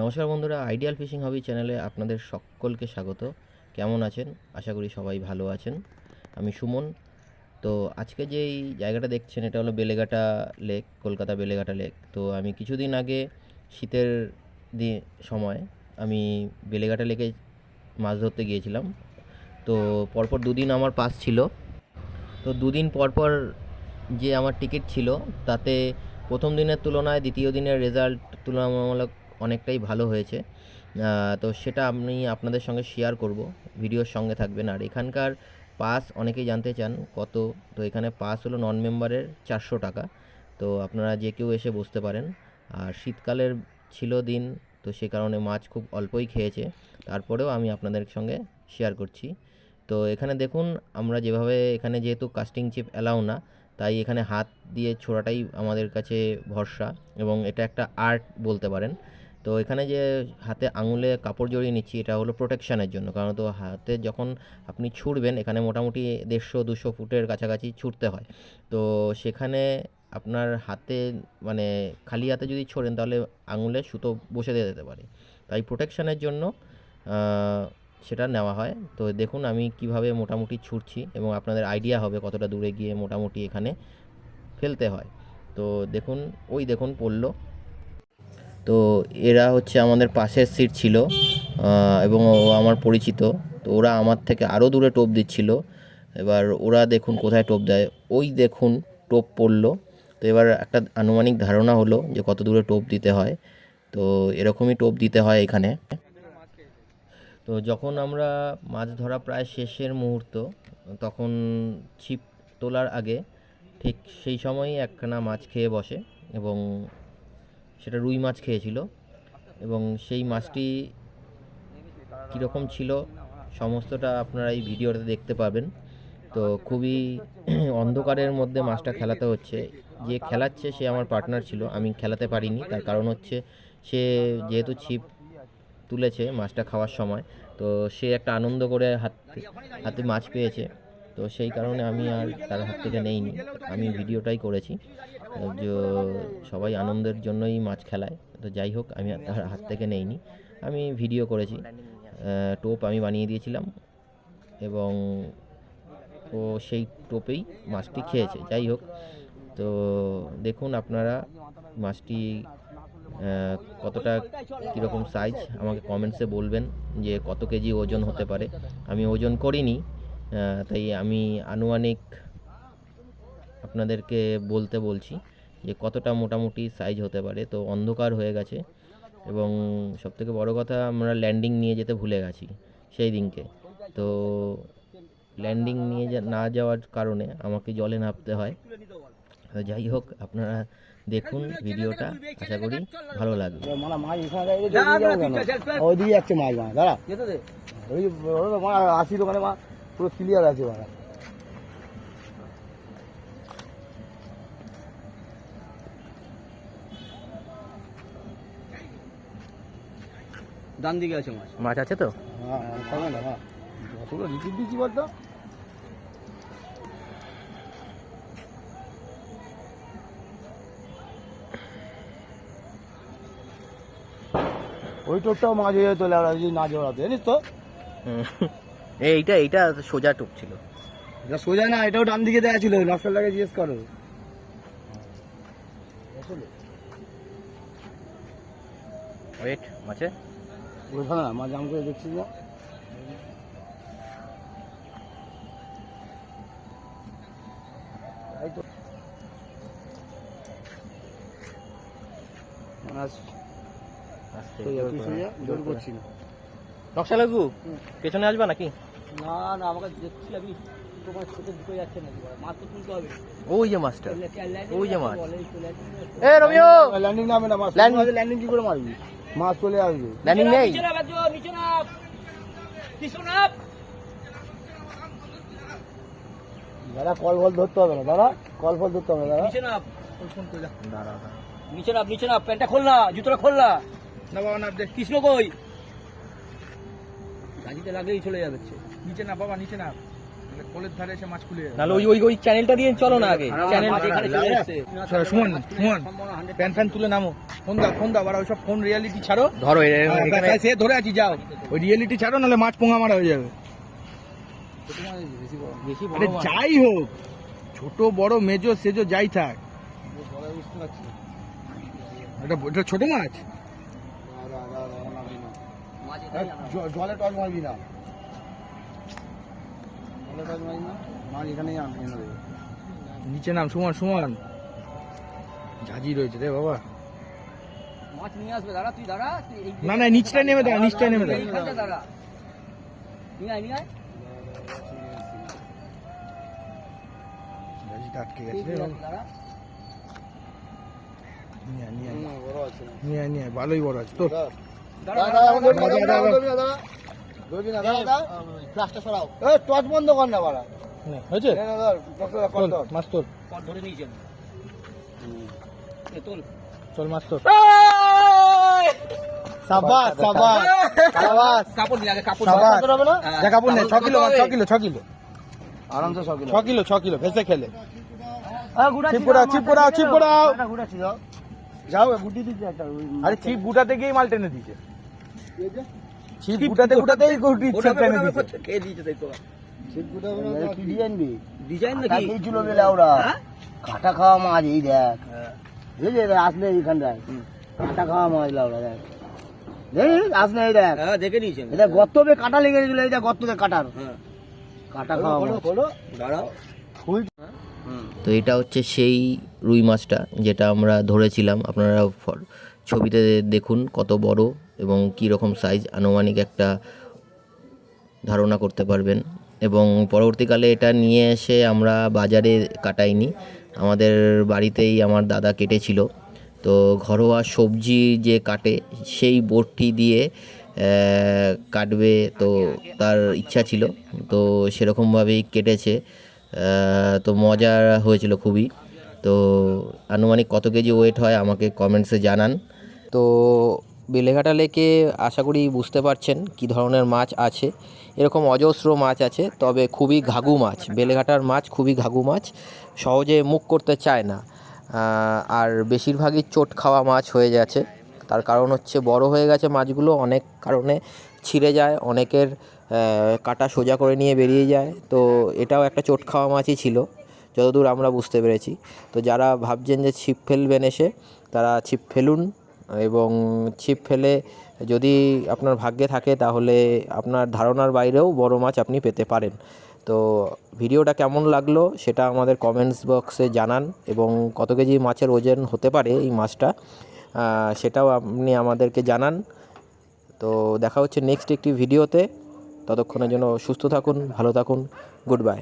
নমস্কার বন্ধুরা ideal fishing হবি চ্যানেলে আপনাদের সকলকে স্বাগত। কেমন আছেন? আশা করি সবাই ভালো আছেন। আমি সুমন। তো আজকে যেই জায়গাটা দেখছেন, এটা হলো বেলেঘাটা লেক, কলকাতা বেলেঘাটা লেক। তো আমি কিছুদিন আগে শীতের দি, সময় আমি বেলেঘাটা লেকে মাছ ধরতে গিয়েছিলাম। তো পরপর দুদিন আমার পাস ছিল। তো দুদিন পর পর যে আমার টিকিট ছিল, তাতে প্রথম দিনের তুলনায় দ্বিতীয় দিনের রেজাল্ট তুলনামূলক অনেকটাই ভালো হয়েছে। তো সেটা আমি আপনাদের সঙ্গে শেয়ার করব। ভিডিওর সঙ্গে থাকবেন। আর এখানকার পাস অনেকেই জানতে চান কত? তো এখানে পাস হলো নন মেম্বারের চারশো টাকা। তো আপনারা যে কেউ এসে বসতে পারেন। আর শীতকালের ছিল দিন, তো সে কারণে মাছ খুব অল্পই খেয়েছে। তারপরেও আমি আপনাদের সঙ্গে শেয়ার করছি। তো এখানে দেখুন, আমরা যেভাবে এখানে যেহেতু কাস্টিং চিপ অ্যালাউ না, তাই এখানে হাত দিয়ে ছোড়াটাই আমাদের কাছে ভরসা। এবং এটা একটা আর্ট বলতে পারেন। তো এখানে যে হাতে আঙুলে কাপড় জড়িয়ে নিচ্ছি, এটা হলো প্রোটেকশানের জন্য। কারণ তো হাতে যখন আপনি ছুটবেন এখানে মোটামুটি দেড়শো, দুশো ফুটের কাছাকাছি ছুটতে হয়। তো সেখানে আপনার হাতে মানে খালি হাতে যদি ছোড়েন, তাহলে আঙুলে সুতো বসে দিয়ে যেতে পারে। তাই প্রোটেকশানের জন্য সেটা নেওয়া হয়। তো দেখুন আমি কীভাবে মোটামুটি ছুটছি এবং আপনাদের আইডিয়া হবে কতটা দূরে গিয়ে মোটামুটি এখানে ফেলতে হয়। তো দেখুন, ওই দেখুন পড়ল। তো এরা হচ্ছে আমাদের পাশের সিট ছিল এবং ও আমার পরিচিত। তো ওরা আমার থেকে আরও দূরে টোপ দিচ্ছিল। এবার ওরা দেখুন কোথায় টোপ দেয়। ওই দেখুন টোপ পড়ল। তো এবার একটা আনুমানিক ধারণা হলো যে কত দূরে টোপ দিতে হয়। তো এরকমই টোপ দিতে হয় এখানে। তো যখন আমরা মাছ ধরা প্রায় শেষের মুহূর্ত, তখন ছিপ তোলার আগে ঠিক সেই সময়ই একখানা মাছ খেয়ে বসে এবং সেটা রুই মাছ খেয়েছিল এবং সেই মাছটি কীরকম ছিল সমস্তটা আপনারা এই ভিডিওতে দেখতে পাবেন। তো খুবই অন্ধকারের মধ্যে মাছটা খেলাতে হচ্ছে। যে খেলাচ্ছে সে আমার পার্টনার ছিল, আমি খেলাতে পারিনি। তার কারণ হচ্ছে সে যেহেতু ছিপ তুলেছে মাছটা খাওয়ার সময়, তো সে একটা আনন্দ করে হাত, হাতে মাছ পেয়েছে। তো সেই কারণে আমি আর তার হাত থেকে নেইনি। আমি ভিডিওটাই করেছি। সবাই আনন্দের জন্যই মাছ খেলায়। তো যাই হোক আমি আর তার হাত থেকে নেইনি। আমি ভিডিও করেছি। টোপ আমি বানিয়ে দিয়েছিলাম এবং ও সেই টোপেই মাছটি খেয়েছে। যাই হোক তো দেখুন আপনারা মাছটি কতটা কীরকম সাইজ আমাকে কমেন্টসে বলবেন যে কত কেজি ওজন হতে পারে। আমি ওজন করিনি তাই আমি আনুমানিক আপনাদেরকে বলতে বলছি যে কতটা মোটামুটি সাইজ হতে পারে। তো অন্ধকার হয়ে গেছে এবং সবথেকে বড় কথা আমরা ল্যান্ডিং নিয়ে যেতে ভুলে গেছি সেই দিনকে। তো ল্যান্ডিং নিয়ে যা- না যাওয়ার কারণে আমাকে জলে নামতে হয়। তো যাই হোক আপনারা দেখুন ভিডিওটা আশা করি ভালো লাগবে? ওইদিকে যাচ্ছে মাছ দাঁড়া। ওই দোকানে মা পুরো ক্লিয়ার আছে ডান দিকে আছে মাছ। মাছ আছে তো? হ্যাঁ সঙ্গে না হ্যাঁ। দিচ্ছি বলতো ওই টোপটাও মাছ হয়ে যেত লেবড়া যদি না জোড়াতো জানিস তো? এইটা এইটা সোজা টুক ছিল। এটা সোজা না এটাও ডান দিকে দেওয়া ছিল নকশালটাকে জিজ্ঞেস করো। ওয়েট মাছে। ওইখানে না মাছ জাম করে দেখছিস না। নকশা লাগু পেছনে আসবা নাকি? না না আমাকে দেখছি আমি। তোমার ছোট ঢুকে যাচ্ছে নাকি? মাছ তো তুলতে হবে। ওই যে মাছটা। ওই যে মাছ। এ ল্যান্ডিং নামে না মাছ ল্যান্ডিং কি করে মারবি? মাছ চলে আসবে। ল্যান্ডিং নেই দাদা কল ফল ধরতে হবে না দাদা। কল ফল ধরতে হবে দাদা। নিচে নাম নিচে নাম প্যান্টটা খোল না জুতোটা খোল না। না বাবা না দেখ কৃষ্ণ কই? গাজিতে লাগলেই চলে যাবে। নিচে না বাবা নিচে না কোলের ধারে এসে মাছ খুলে নাহলে ওই ওই ওই চ্যানেলটা দিয়ে চলো না আগে চ্যানেল এখানে চলে এসেছে সুমন সুমন প্যান ফ্যান তুলে নামো ফোন দাও ফোন দাও ওইসব ফোন রিয়েলিটি ছাড়ো ধরো হ্যাঁ, সে ধরে আছি যাও ওই রিয়েলিটি ছাড়ো নাহলে মাছ পোঙা মারা হয়ে যাবে যাই হোক ছোট বড় মেজো সেজো যাই থাক এটা এটা ছোট মাছ জলে টস মারবি না এখানেই নিচে নাম সুমন সুমন। ঝাঁঝি রয়েছে রে বাবা। মাছ নিয়ে আসবে দাঁড়া তুই দাঁড়া। না না নিচটায় নেমে নিচটায় নেমে দাও দাঁড়া। নিয়ে আয় নিয়ে আয়। ঝাঁঝিটা আটকে গেছে রে দাঁড়া। নিয়ে নিয়ে নিয়ে নিয়ে ভালোই বড় আছে। তো দাঁড়া। দাঁড়া, দাঁড়া, দাঁড়া, টর্চ বন্ধ কর না বাড়া। হয়েছে? চল, মাছ তোর পথ ধরে নিয়েছেন এ তোল। চল মাছ তোর সাবাস সাবাস। সাবাস। কাপড় নিয়ে আগে কাপড় সাবাস। হ্যাঁ, যা কাপড় নে ছ কিলো কিলো ছ কিলো। আরামসে কিলো। ছ কিলো ভেসে খেলে। যাও। গুটি দিচ্ছে একটা আরে ছিপ গুটাতে গিয়েই মাল টেনে দিচ্ছে ছিপ গুটাতে গুটাতেই গুটি ছিপ টেনে দিচ্ছে খেয়ে দিয়েছে তাই তো। কি ডিজাইন বি? ডিজাইন নাকি? ছিল বেলা ওরা। হ্যাঁ? কাটা খাওয়া মাছ এই দেখ। বুঝলি এটা আসলে এইখানটায়। কাটা খাওয়া মাছ দেখ। দেখ আসলে এই দেখ। হ্যাঁ দেখে নিয়েছেন এটা গর্তবে কাটা লেগে গেছিল এই দেখ গর্ততে কাটার। হ্যাঁ। কাটা খাওয়া মাছ। দাঁড়াও। ফুল তো এটা হচ্ছে সেই রুই মাছটা যেটা আমরা ধরেছিলাম। আপনারা ছবিতে দেখুন কত বড় এবং কী রকম সাইজ আনুমানিক একটা ধারণা করতে পারবেন। এবং পরবর্তীকালে এটা নিয়ে এসে আমরা বাজারে কাটাইনি। আমাদের বাড়িতেই আমার দাদা কেটেছিল। তো ঘরোয়া সবজি যে কাটে, সেই বোর্ডটি দিয়ে কাটবে তো তার ইচ্ছা ছিল। তো সেরকমভাবেই কেটেছে। তো মজা হয়েছিল খুবই। তো আনুমানিক কত কেজি ওয়েট হয় আমাকে কমেন্টসে জানান। তো বেলেঘাটা লেকে আশা করি বুঝতে পারছেন কি ধরনের মাছ আছে। এরকম অজস্র মাছ আছে, তবে খুবই ঘাঘু মাছ। বেলেঘাটার মাছ খুবই ঘাঘু মাছ, সহজে মুখ করতে চায় না। আর বেশিরভাগই চোট খাওয়া মাছ হয়ে গেছে। তার কারণ হচ্ছে বড় হয়ে গেছে মাছগুলো, অনেক কারণে ছিঁড়ে যায়, অনেকের কাটা সোজা করে নিয়ে বেরিয়ে যায়। তো এটাও একটা চোট খাওয়া মাছই ছিল, যতদূর আমরা বুঝতে পেরেছি। তো যারা ভাবছেন যে ছিপ ফেলবেন এসে, তারা ছিপ ফেলুন। এবং ছিপ ফেলে যদি আপনার ভাগ্যে থাকে তাহলে আপনার ধারণার বাইরেও বড় মাছ আপনি পেতে পারেন। তো ভিডিওটা কেমন লাগল সেটা আমাদের কমেন্টস বক্সে জানান এবং কত কেজি মাছের ওজন হতে পারে এই মাছটা সেটাও আপনি আমাদেরকে জানান। তো দেখা হচ্ছে নেক্সট একটি ভিডিওতে। ততক্ষণের জন্য সুস্থ থাকুন, ভালো থাকুন গুড বাই